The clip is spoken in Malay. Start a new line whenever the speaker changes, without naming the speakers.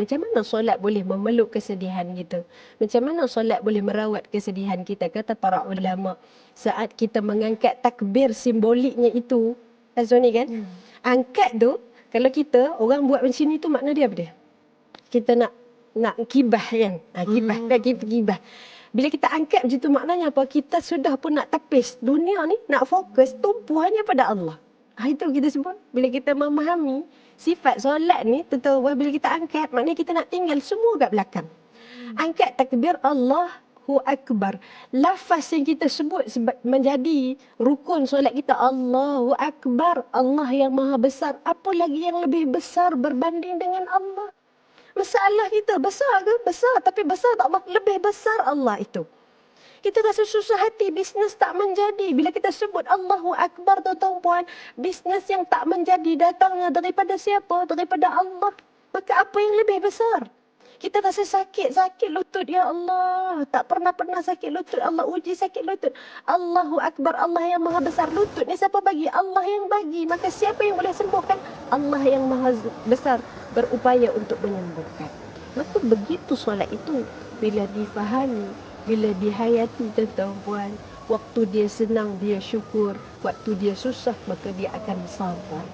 Macam mana solat boleh memeluk kesedihan kita? Macam mana solat boleh merawat kesedihan kita? Kata para ulama, saat kita mengangkat takbir simboliknya itu, Azwani kan? Hmm. Angkat tu, kalau kita, orang buat macam ni tu makna dia apa dia? Kita nak nak kibah kan? Ha, kibah, hmm. kan? kibah. Bila kita angkat macam tu maknanya apa? Kita sudah pun nak tepis dunia ni, nak fokus tumpu hanya pada Allah. Ha, itu kita sebut. Bila kita memahami sifat solat ni, tentu bila kita angkat, maknanya kita nak tinggal semua kat belakang. Angkat takbir Allahu Akbar. Lafaz yang kita sebut menjadi rukun solat kita Allahu Akbar. Allah yang maha besar. Apa lagi yang lebih besar berbanding dengan Allah? Masalah kita besar ke? Besar. Tapi besar tak lebih besar Allah itu. Kita rasa susah hati, bisnes tak menjadi. Bila kita sebut Allahu Akbar, tuan-tuan puan, bisnes yang tak menjadi datangnya daripada siapa? Daripada Allah. Maka apa yang lebih besar? Kita rasa sakit, sakit lutut. Ya Allah, tak pernah-pernah sakit lutut. Allah uji sakit lutut. Allahu Akbar, Allah yang maha besar. Lutut ni siapa bagi? Allah yang bagi. Maka siapa yang boleh sembuhkan? Allah yang maha besar berupaya untuk menyembuhkan. Maka begitu solat itu bila difahami bila dihayati tuan puan waktu dia senang dia syukur. Waktu dia susah maka dia akan sabar